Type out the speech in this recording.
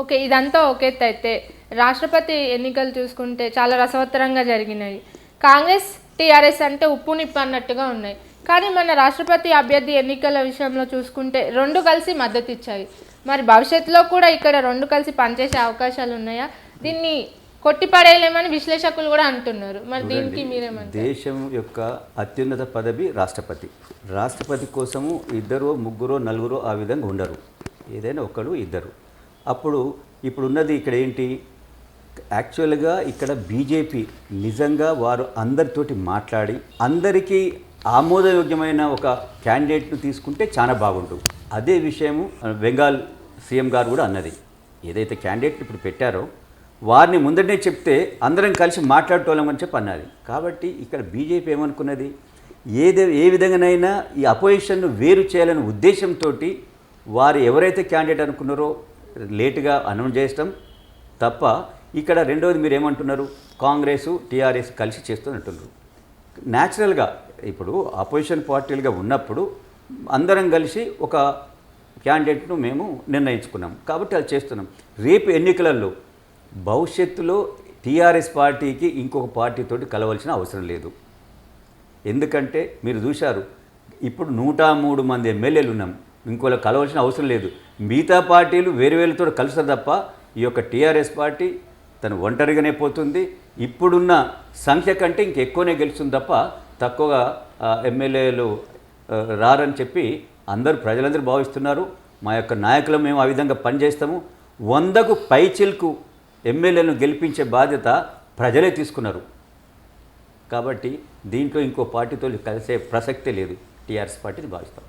Okay ఇదంతా ఒక ఎత్తు అయితే. రాష్ట్రపతి ఎన్నికలు చూసుకుంటే చాలా రసవత్తరంగా జరిగినాయి. కాంగ్రెస్ టీఆర్ఎస్ అంటే ఉప్పు నిప్పు అన్నట్టుగా ఉన్నాయి. కానీ మన రాష్ట్రపతి అభ్యర్థి ఎన్నికల విషయంలో చూసుకుంటే రెండు కలిసి మద్దతు ఇచ్చాయి. మరి భవిష్యత్తులో కూడా ఇక్కడ రెండు కలిసి పనిచేసే అవకాశాలు ఉన్నాయా? దీన్ని కొట్టిపడేయలేమని విశ్లేషకులు కూడా అంటున్నారు. మరి దీనికి మీరేమంటారు? దేశం యొక్క అత్యున్నత పదవి రాష్ట్రపతి. రాష్ట్రపతి కోసము ఇద్దరు ముగ్గురు నలుగురు ఆ విధంగా ఉండరు. ఏదైనా ఒకడు ఇద్దరు. అప్పుడు ఇప్పుడు ఉన్నది ఇక్కడ ఏంటి యాక్చువల్గా ఇక్కడ బీజేపీ నిజంగా వారు అందరితోటి మాట్లాడి అందరికీ ఆమోదయోగ్యమైన ఒక క్యాండిడేట్ను తీసుకుంటే చాలా బాగుంటుంది అదే విషయము బెంగాల్ సీఎం గారు కూడా అన్నది. ఏదైతే క్యాండిడేట్ ఇప్పుడు పెట్టారో వారిని ముందరనే చెప్తే అందరం కలిసి మాట్లాడుకోలేమని చెప్పి అన్నది కాబట్టి ఇక్కడ బీజేపీ ఏమనుకున్నది? ఏదే ఏ విధంగానైనా ఈ అపోజిషన్ను వేరు చేయాలనే ఉద్దేశంతో వారు ఎవరైతే క్యాండిడేట్ అనుకున్నారో లేటుగా అనౌన్స్ చేయడం తప్ప ఇక్కడ రెండవది మీరు ఏమంటున్నారు కాంగ్రెస్ టీఆర్ఎస్ కలిసి చేస్తున్నట్టున్నారు. న్యాచురల్గా ఇప్పుడు అపోజిషన్ పార్టీలుగా ఉన్నప్పుడు అందరం కలిసి ఒక క్యాండిడేట్ను మేము నిర్ణయించుకున్నాం. కాబట్టి అది చేస్తున్నాం. రేపు ఎన్నికలలో భవిష్యత్తులో టీఆర్ఎస్ పార్టీకి ఇంకొక పార్టీతోటి కలవాల్సిన అవసరం లేదు. ఎందుకంటే మీరు చూశారు ఇప్పుడు నూట మూడు మంది ఎమ్మెల్యేలు ఉన్నాం. ఇంకోలా కలవాల్సిన అవసరం లేదు. మిగతా పార్టీలు వేరు వేరుతో కలుస్తారు తప్ప ఈ యొక్క టీఆర్ఎస్ పార్టీ తను ఒంటరిగానే పోతుంది. ఇప్పుడున్న సంఖ్య కంటే ఇంకెక్కువనే గెలుస్తుంది తప్ప తక్కువగా ఎమ్మెల్యేలు రారని చెప్పి అందరూ ప్రజలందరూ భావిస్తున్నారు. మా యొక్క నాయకులు మేము ఆ విధంగా పనిచేస్తాము. వందకు పైచిల్కు ఎమ్మెల్యేలను గెలిపించే బాధ్యత ప్రజలే తీసుకున్నారు. కాబట్టి దీంట్లో ఇంకో పార్టీతో కలిసే ప్రసక్తే లేదు. టీఆర్ఎస్ పార్టీని భావిస్తాం.